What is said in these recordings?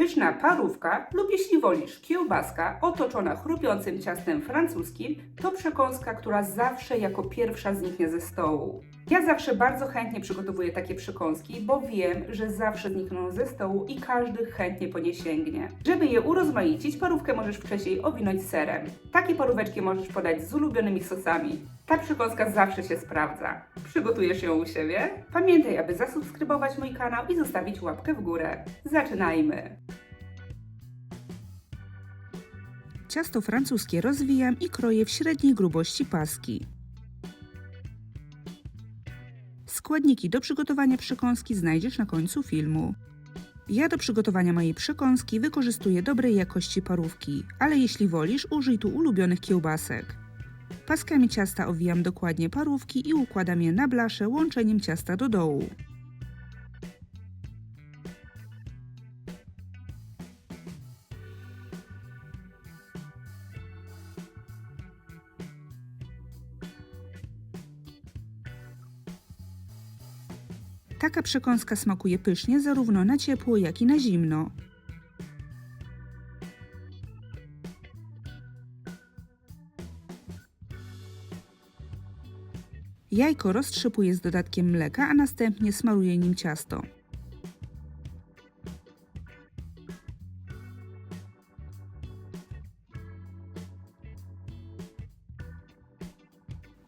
Pyszna parówka lub jeśli wolisz kiełbaska otoczona chrupiącym ciastem francuskim to przekąska, która zawsze jako pierwsza zniknie ze stołu. Ja zawsze bardzo chętnie przygotowuję takie przekąski, bo wiem, że zawsze znikną ze stołu i każdy chętnie po nie sięgnie. Żeby je urozmaicić, parówkę możesz wcześniej owinąć serem. Takie paróweczki możesz podać z ulubionymi sosami. Ta przekąska zawsze się sprawdza. Przygotujesz ją u siebie? Pamiętaj, aby zasubskrybować mój kanał i zostawić łapkę w górę. Zaczynajmy! Ciasto francuskie rozwijam i kroję w średniej grubości paski. Składniki do przygotowania przekąski znajdziesz na końcu filmu. Ja do przygotowania mojej przekąski wykorzystuję dobrej jakości parówki, ale jeśli wolisz, użyj tu ulubionych kiełbasek. Paskami ciasta owijam dokładnie parówki i układam je na blaszę łączeniem ciasta do dołu. Taka przekąska smakuje pysznie zarówno na ciepło, jak i na zimno. Jajko roztrzepuję z dodatkiem mleka, a następnie smaruję nim ciasto.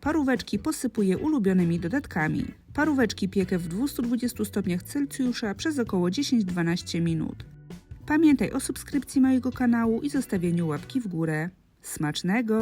Paróweczki posypuję ulubionymi dodatkami. Paróweczki piekę w 220 stopniach Celsjusza przez około 10-12 minut. Pamiętaj o subskrypcji mojego kanału i zostawieniu łapki w górę. Smacznego!